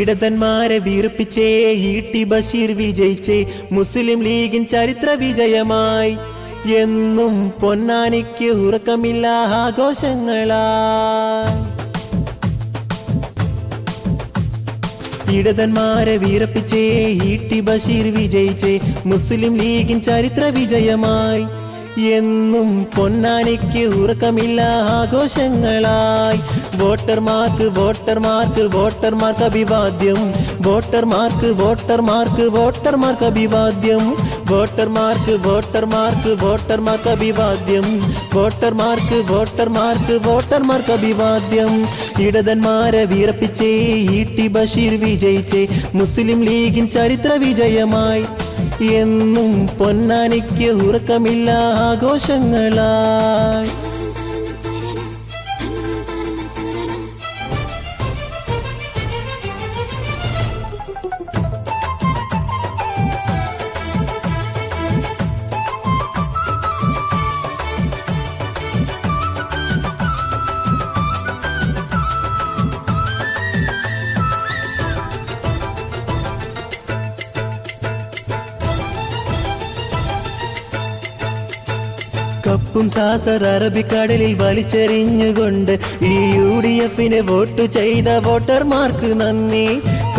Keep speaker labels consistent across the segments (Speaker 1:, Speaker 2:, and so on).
Speaker 1: ഇടതന്മാരെ വീർപ്പിച്ചേ ഈട്ടി ബഷീർ വിജയിച്ചേ മുസ്ലിം ലീഗിൻ ചരിത്ര വിജയമായി. എന്നും പൊന്നാനിക്ക് ഉറക്കമില്ല ആഘോഷങ്ങളാ ഇടതന്മാരെ വീരപ്പിച്ചേ ഈട്ടി ബഷീർ വിജയിച്ചേ മുസ്ലിം ലീഗിൻ ചരിത്ര വിജയമായി. എന്നും പൊന്നാനിക്ക് ഉറക്കമില്ല ആഘോഷങ്ങളായി. വോട്ടർമാർക്ക് വോട്ടർമാർക്ക് വോട്ടർമാർക്ക് അഭിവാദ്യം. വോട്ടർമാർക്ക് വോട്ടർമാർക്ക് വോട്ടർമാർക്ക് അഭിവാദ്യം. വോട്ടർമാർക്ക് വോട്ടർമാർക്ക് വോട്ടർമാർക്ക് അഭിവാദ്യം. വോട്ടർമാർക്ക് വോട്ടർമാർക്ക് വോട്ടർമാർക്ക് അഭിവാദ്യം. ഇടതന്മാരെ വീറപ്പിച്ചേ ഇ ടി ബഷീർ വിജയിച്ചേ. മുസ്ലിം ലീഗിൻ ചരിത്ര വിജയമായി. എന്നും പൊന്നാനിക്ക് ഉറക്കമില്ല ആഘോഷങ്ങളായി. കപ്പും സാസർ അറബിക്കടലിൽ വലിച്ചെറിഞ്ഞുകൊണ്ട് ഈ യു ഡി എഫിന് വോട്ട് ചെയ്ത വോട്ടർമാർക്ക് നന്ദി.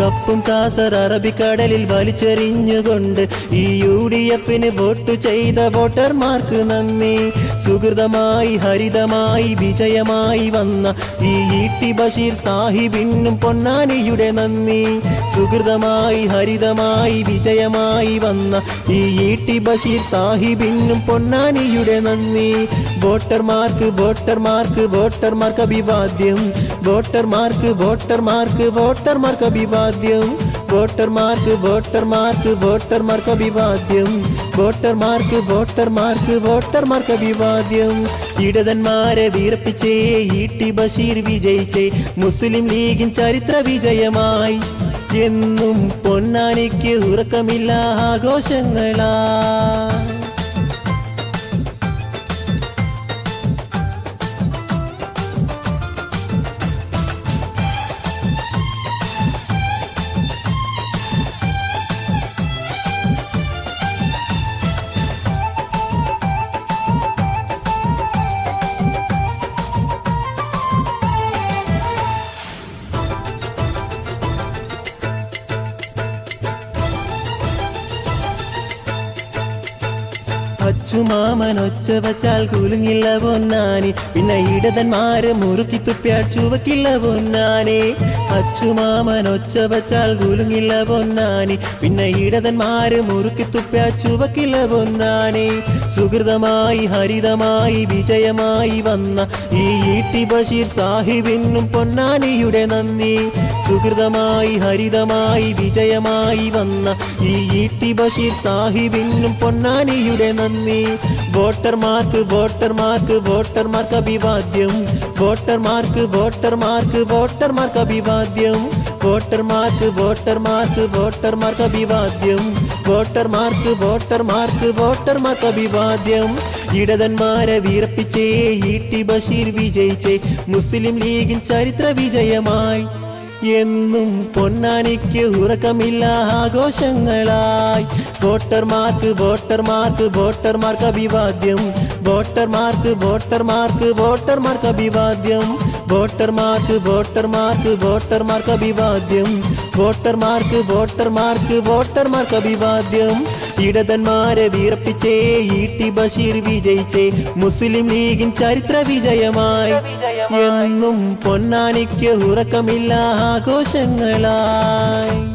Speaker 1: കപ്പും സാസർ അറബിക്കടലിൽ വലിച്ചെറിഞ്ഞുകൊണ്ട് ഈ യു ഡി എഫിന് വോട്ട് ചെയ്ത വോട്ടർമാർക്ക് നന്ദി. സുഹൃതമായി ഹരിതമായി വിജയമായി വന്ന ഈ ഈട്ടി ബഷീർ സാഹിബിനും പൊന്നാനിയുടെ നന്ദി. സുഹൃതമായി ഹരിതമായി വിജയമായി വന്ന ഈ ഈട്ടി ബഷീർ സാഹിബിനും പൊന്നാനിയുടെ നന്ദി. വോട്ടർമാർക്ക് വോട്ടർമാർക്ക് വോട്ടർമാർക്ക് അഭിവാദ്യം. വോട്ടർമാർക്ക് വോട്ടർമാർക്ക് വോട്ടർമാർക്ക് അഭിവാദ്യം. വോട്ടർമാർക്ക് വോട്ടർമാർക്ക് വോട്ടർമാർക്ക് അഭിവാദ്യം. വോട്ടർമാർക്ക് വോട്ടർമാർക്ക് വോട്ടർമാർക്ക് അഭിവാദ്യം. ഇടതന്മാരെ വീർപ്പിച്ചേ ഇ ടി ബഷീർ വിജയിച്ചേ മുസ്ലിം ലീഗിൻ ചരിത്ര വിജയമായി. എന്നും പൊന്നാനിക്ക് ഉറക്കമില്ല ആഘോഷങ്ങളാ. അച്ചുമാമൻ ഒച്ച വച്ചാൽ കുലുങ്ങില്ല പൊന്നാനി. പിന്നെ ഇടതന്മാര് മുറുക്കി തുപ്പിയാൽ ചുവക്കില്ല പൊന്നാനി. അച്ചുമാമൻ ഒച്ച വച്ചാൽ കുലുങ്ങില്ല പൊന്നാനി. പിന്നെ ഇടതന്മാര് മുറുക്കി തുപ്പിയാൽ ചുവക്കില്ല പൊന്നാനി. സുഹൃതമായി ഹരിതമായി വിജയമായി വന്ന ഈ ഈട്ടി ബഷീർ സാഹിബിനും പൊന്നാനിയുടെ നന്ദി. സുഹൃതമായി ഹരിതമായി വിജയമായി വന്ന ഈ ഈട്ടി ബഷീർ സാഹിബിനും പൊന്നാനിയുടെ നന്ദി. വോട്ടർമാർക്ക് വോട്ടർമാർക്ക് വോട്ടർമാർക്ക് അഭിവാദ്യം. വോട്ടർമാർക്ക് വോട്ടർമാർക്ക് വോട്ടർമാർക്ക് അഭിവാദ്യം. വോട്ടർമാർക്ക് വോട്ടർമാർക്ക് വോട്ടർമാർക്ക് അഭിവാദ്യം. വോട്ടർമാർക്ക് വോട്ടർമാർക്ക് വോട്ടർമാർക്ക് അഭിവാദ്യം. ഇടതന്മാരെ വീർപ്പിച്ചേ ഇ ടി ബഷീർ വിജയിച്ചേ. മുസ്ലിം ലീഗിൻ ചരിത്ര വിജയമായി. എന്നും പൊന്നാനിക്ക് ഉറക്കമില്ല ആഘോഷങ്ങളായി. വോട്ടർമാർക്ക് വോട്ടർമാർക്ക് വോട്ടർമാർക്ക് അഭിവാദ്യം. വോട്ടർമാർക്ക് വോട്ടർമാർക്ക് വോട്ടർമാർക്ക് അഭിവാദ്യം. വോട്ടർമാർക്ക് വോട്ടർമാർക്ക് വോട്ടർമാർക്ക് അഭിവാദ്യം. വോട്ടർമാർക്ക് വോട്ടർമാർക്ക് വോട്ടർമാർക്ക് അഭിവാദ്യം. ഇടതന്മാരെ വീർപ്പിച്ചേ ഇ ടി ബഷീർ വിജയിച്ചേ. മുസ്ലിം ലീഗിൻ ചരിത്ര വിജയമായി. എന്നും പൊന്നാനിക്ക് ഉറക്കമില്ല ആഘോഷങ്ങളായി.